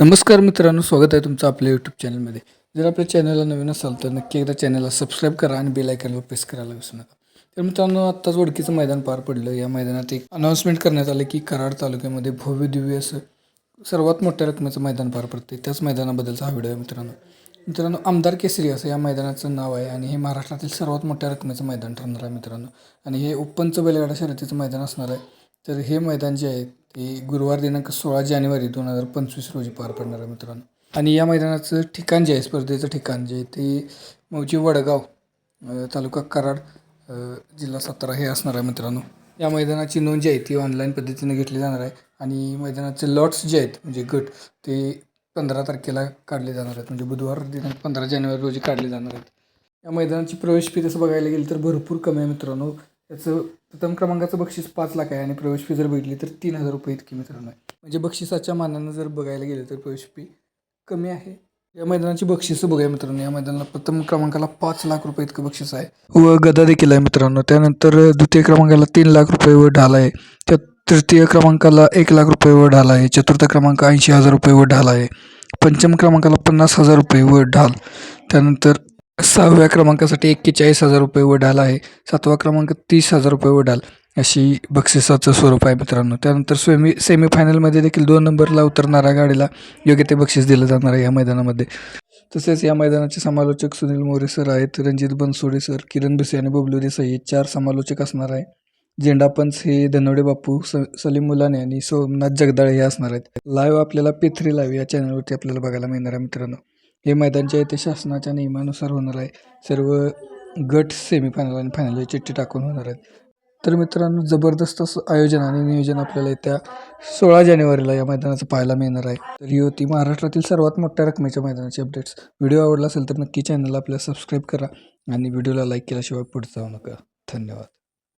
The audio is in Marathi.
नमस्कार मित्रांनो स्वागत आहे तुमचं आपल्या यूट्यूब चॅनलमध्ये जर आपल्या चॅनलला नवीन असाल तर नक्की एकदा चॅनलला सबस्क्राईब करा आणि बेल आयकॉनवर प्रेस करायला विसरू नका. तर मित्रांनो आत्ताच ओळखीचं मैदान पार पडलं. या मैदानात एक अनाऊन्समेंट करण्यात आलं की कराड तालुक्यामध्ये भव्य दिव्य असं सर्वात मोठ्या रकमेचं मैदान पार पडते त्याच मैदानाबद्दलचा हा व्हिडिओ आहे मित्रांनो. मित्रांनो आमदार केसरी असं या मैदानाचं नाव आहे आणि हे महाराष्ट्रातील सर्वात मोठ्या रकमेचं मैदान ठरणार आहे मित्रांनो. आणि हे ओपनचं बैलगाडा शर्यतीचं मैदान असणार आहे. तर हे मैदान जे आहे ते गुरुवार दिनांक सोळा जानेवारी दोन हजार पंचवीस रोजी पार पडणार आहे मित्रांनो. आणि या मैदानाचं ठिकाण जे आहे स्पर्धेचं ठिकाण जे आहे ते मौजी वडगाव तालुका कराड जिल्हा सातारा हे असणार आहे मित्रांनो. या मैदानाची नोंद जी आहे ती ऑनलाईन पद्धतीने घेतली जाणार आहे. आणि मैदानाचे लॉट्स जे आहेत म्हणजे गट ते पंधरा तारखेला काढले जाणार आहेत. म्हणजे बुधवार दिनांक पंधरा जानेवारी रोजी काढले जाणार आहेत. या मैदानाची प्रवेश फी तसं बघायला गेलं तर भरपूर कमी आहे मित्रांनो. त्याचं प्रथम क्रमांकाचं बक्षीस पाच लाख आहे आणि प्रवेश फी जर बघितली तर तीन हजार रुपये इतकी मित्रांनो आहे. म्हणजे बक्षिसाच्या मानानं जर बघायला गेलं तर प्रवेश फी कमी आहे. या मैदानाची बक्षिसं बघूया मित्रांनो. या मैदानाला प्रथम क्रमांकाला पाच लाख रुपये इतकं बक्षीस आहे. व गदा देखील आहे मित्रांनो. त्यानंतर द्वितीय क्रमांकाला तीन लाख रुपये व ढाल आहे. त्या तृतीय क्रमांकाला एक लाख रुपये व ढाल आहे. चतुर्थ क्रमांक ऐंशी हजार रुपये व ढाल आहे. पंचम क्रमांकाला पन्नास हजार रुपये व ढाल. त्यानंतर सहाव्या क्रमांकासाठी एक्केचाळीस हजार रुपये व आहे. सातवा क्रमांक तीस हजार रुपये व अशी बक्षिसाचं स्वरूप आहे मित्रांनो. त्यानंतर सेमी सेमीफायनलमध्ये देखील दोन नंबरला उतरणाऱ्या गाडीला योग्य ते बक्षीस दिलं जाणार आहे या मैदानामध्ये. तसेच या मैदानाचे समालोचक सुनील मोरे सर आहेत. रणजित बनसोडे सर किरण भिसे आणि बबलू देसाई हे चार समालोचक असणार आहे. झेंडापंच हे धनवडे बापू स सलीम मुलाने आणि सोमनाथ जगदाळे हे असणार आहेत. लाईव्ह आपल्याला पेथरी लाईव्ह या चॅनलवरती आपल्याला बघायला मिळणार आहे मित्रांनो. हे मैदान जे आहे ते शासनाच्या नियमानुसार होणार आहे. सर्व गट सेमीफायनल आणि फायनल चिठ्ठी टाकून होणार आहेत. तर मित्रांनो जबरदस्त असं आयोजन आणि नियोजन आपल्याला येत्या सोळा जानेवारीला या मैदानाचं पाहायला मिळणार आहे. तर ही होती महाराष्ट्रातील सर्वात मोठ्या रकमेच्या मैदानाची अपडेट्स व्हिडिओ आवडला असेल तर नक्की चॅनलला आपल्याला सबस्क्राईब करा आणि व्हिडिओला लाईक केल्याशिवाय पुढे जाऊ नका. धन्यवाद.